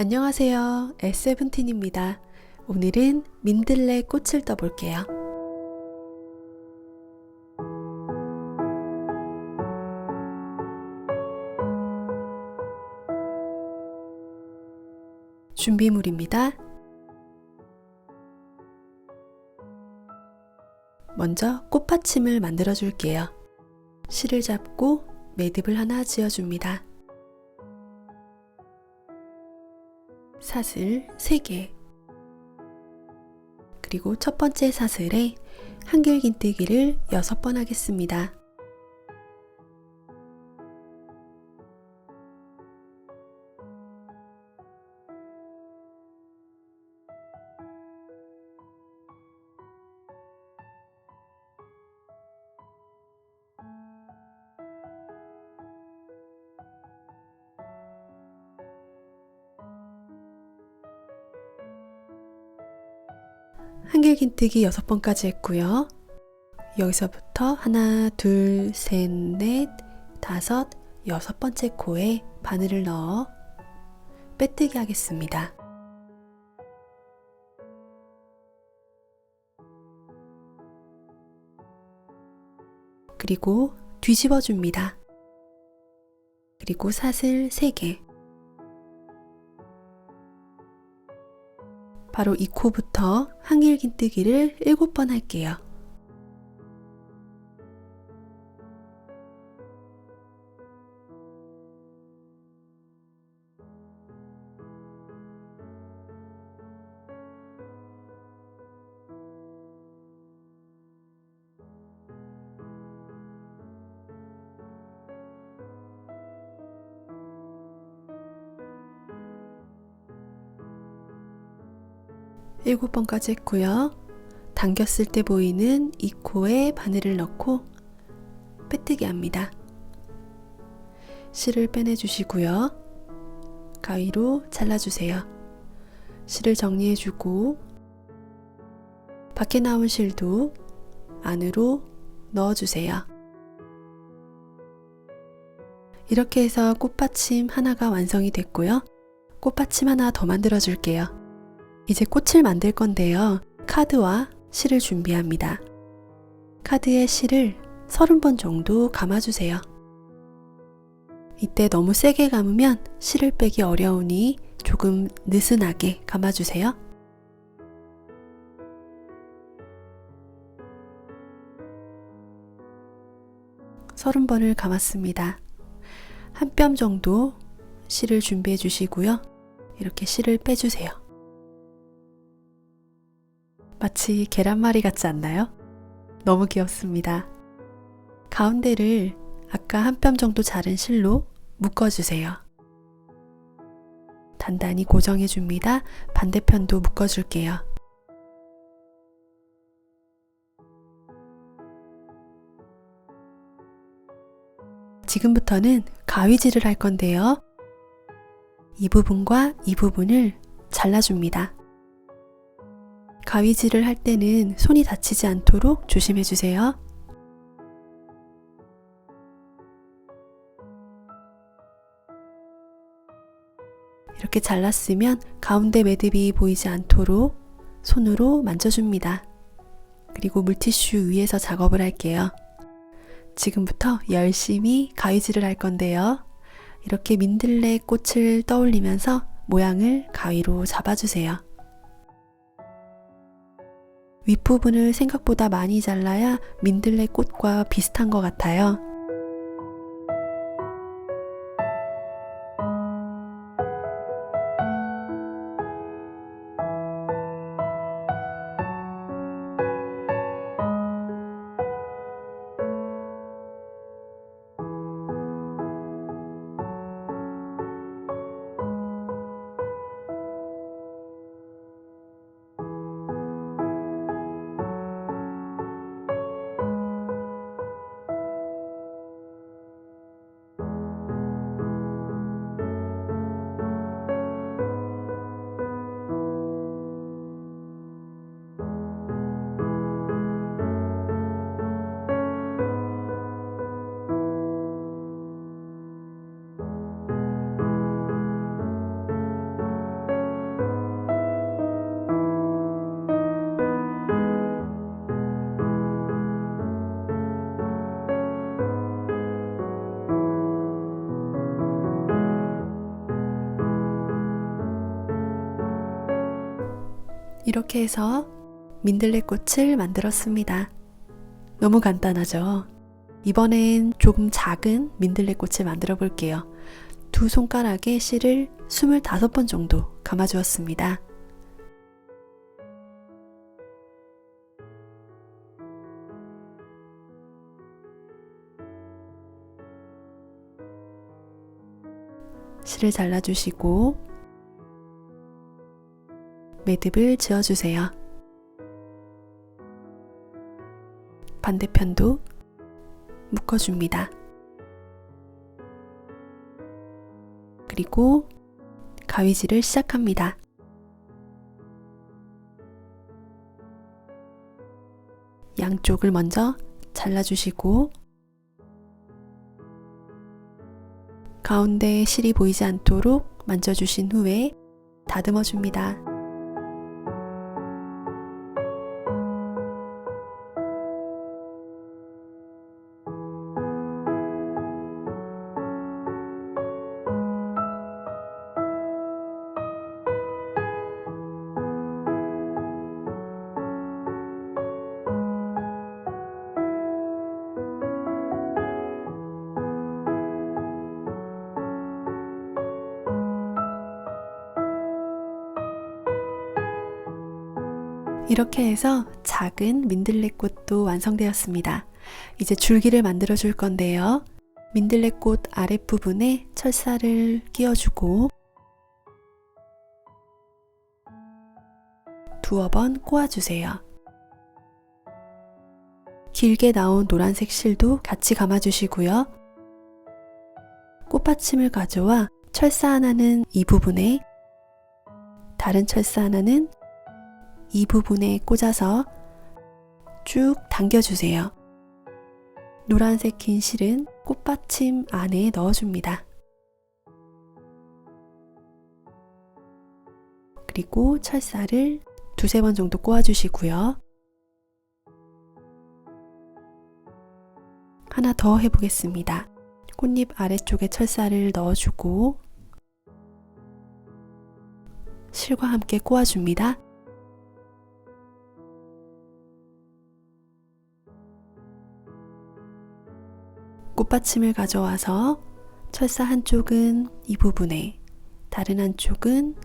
안녕하세요. S17입니다. 오늘은 민들레 꽃을 떠볼게요. 준비물입니다. 먼저 꽃받침을 만들어 줄게요. 실을 잡고 매듭을 하나 지어 줍니다. 사슬 3개 그리고 첫 번째 사슬에 한길긴뜨기를 6번 하겠습니다. 한길긴뜨기 6번까지 했고요. 여기서부터 하나, 둘, 셋, 넷, 다섯, 여섯 번째 코에 바늘을 넣어 빼뜨기 하겠습니다. 그리고 뒤집어 줍니다. 그리고 사슬 3개. 바로 이 코부터 한길긴뜨기를 7번 할게요. 일곱 번까지 했고요. 당겼을 때 보이는 이 코에 바늘을 넣고 빼뜨기 합니다. 실을 빼내주시고요. 가위로 잘라주세요. 실을 정리해주고 밖에 나온 실도 안으로 넣어주세요. 이렇게 해서 꽃받침 하나가 완성이 됐고요. 꽃받침 하나 더 만들어 줄게요. 이제 꽃을 만들 건데요. 카드와 실을 준비합니다. 카드에 실을 30번 정도 감아주세요. 이때 너무 세게 감으면 실을 빼기 어려우니 조금 느슨하게 감아주세요. 서른 번을 감았습니다. 한 뼘 정도 실을 준비해 주시고요. 이렇게 실을 빼주세요. 마치 계란말이 같지 않나요? 너무 귀엽습니다. 가운데를 아까 한 뼘 정도 자른 실로 묶어주세요. 단단히 고정해줍니다. 반대편도 묶어줄게요. 지금부터는 가위질을 할 건데요. 이 부분과 이 부분을 잘라줍니다. 가위질을 할 때는 손이 다치지 않도록 조심해 주세요. 이렇게 잘랐으면 가운데 매듭이 보이지 않도록 손으로 만져줍니다. 그리고 물티슈 위에서 작업을 할게요. 지금부터 열심히 가위질을 할 건데요. 이렇게 민들레 꽃을 떠올리면서 모양을 가위로 잡아주세요. 윗부분을 생각보다 많이 잘라야 민들레 꽃과 비슷한 것 같아요. 이렇게 해서 민들레꽃을 만들었습니다. 너무 간단하죠? 이번엔 조금 작은 민들레꽃을 만들어 볼게요. 두 손가락에 실을 25번 정도 감아 주었습니다. 실을 잘라주시고 매듭을 지어주세요. 반대편도 묶어줍니다. 그리고 가위질을 시작합니다. 양쪽을 먼저 잘라주시고 가운데 실이 보이지 않도록 만져주신 후에 다듬어 줍니다. 이렇게 해서 작은 민들레꽃도 완성되었습니다. 이제 줄기를 만들어 줄 건데요. 민들레꽃 아랫부분에 철사를 끼워주고 두어 번 꼬아주세요. 길게 나온 노란색 실도 같이 감아주시고요. 꽃받침을 가져와 철사 하나는 이 부분에 다른 철사 하나는 이 부분에 꽂아서 쭉 당겨주세요. 노란색 긴 실은 꽃받침 안에 넣어줍니다. 그리고 철사를 두세 번 정도 꼬아주시고요. 하나 더 해보겠습니다. 꽃잎 아래쪽에 철사를 넣어주고 실과 함께 꼬아줍니다. 꽃받침을 가져와서 철사 한쪽은 이 부분에 다른 한쪽은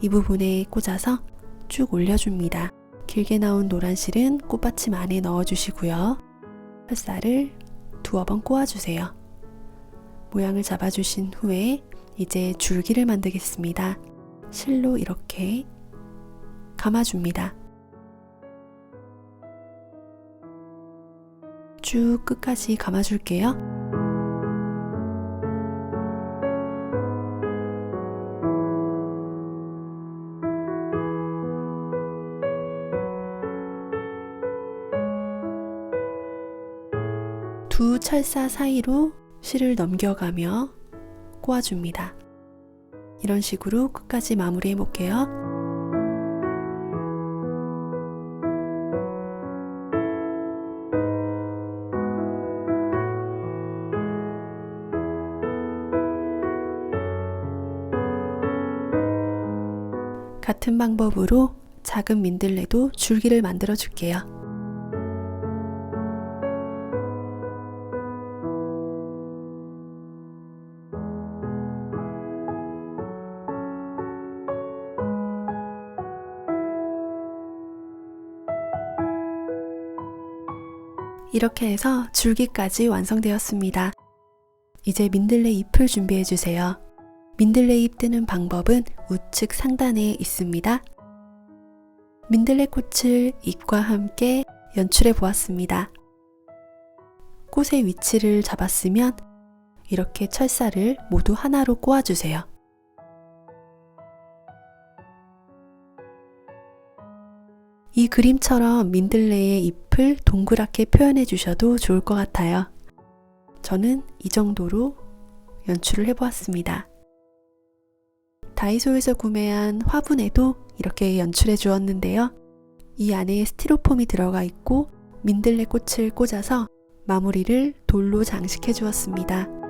이 부분에 꽂아서 쭉 올려줍니다. 길게 나온 노란 실은 꽃받침 안에 넣어주시고요. 철사를 두어 번 꼬아주세요. 모양을 잡아주신 후에 이제 줄기를 만들겠습니다. 실로 이렇게 감아줍니다. 쭉 끝까지 감아줄게요. 두 철사 사이로 실을 넘겨가며 꼬아줍니다. 이런 식으로 끝까지 마무리해 볼게요. 같은 방법으로 작은 민들레도 줄기를 만들어 줄게요. 이렇게 해서 줄기까지 완성되었습니다. 이제 민들레 잎을 준비해 주세요. 민들레 잎 뜨는 방법은 우측 상단에 있습니다. 민들레 꽃을 잎과 함께 연출해 보았습니다. 꽃의 위치를 잡았으면 이렇게 철사를 모두 하나로 꼬아주세요. 이 그림처럼 민들레의 잎을 동그랗게 표현해 주셔도 좋을 것 같아요. 저는 이 정도로 연출을 해보았습니다. 다이소에서 구매한 화분에도 이렇게 연출해 주었는데요. 이 안에 스티로폼이 들어가 있고 민들레 꽃을 꽂아서 마무리를 돌로 장식해 주었습니다.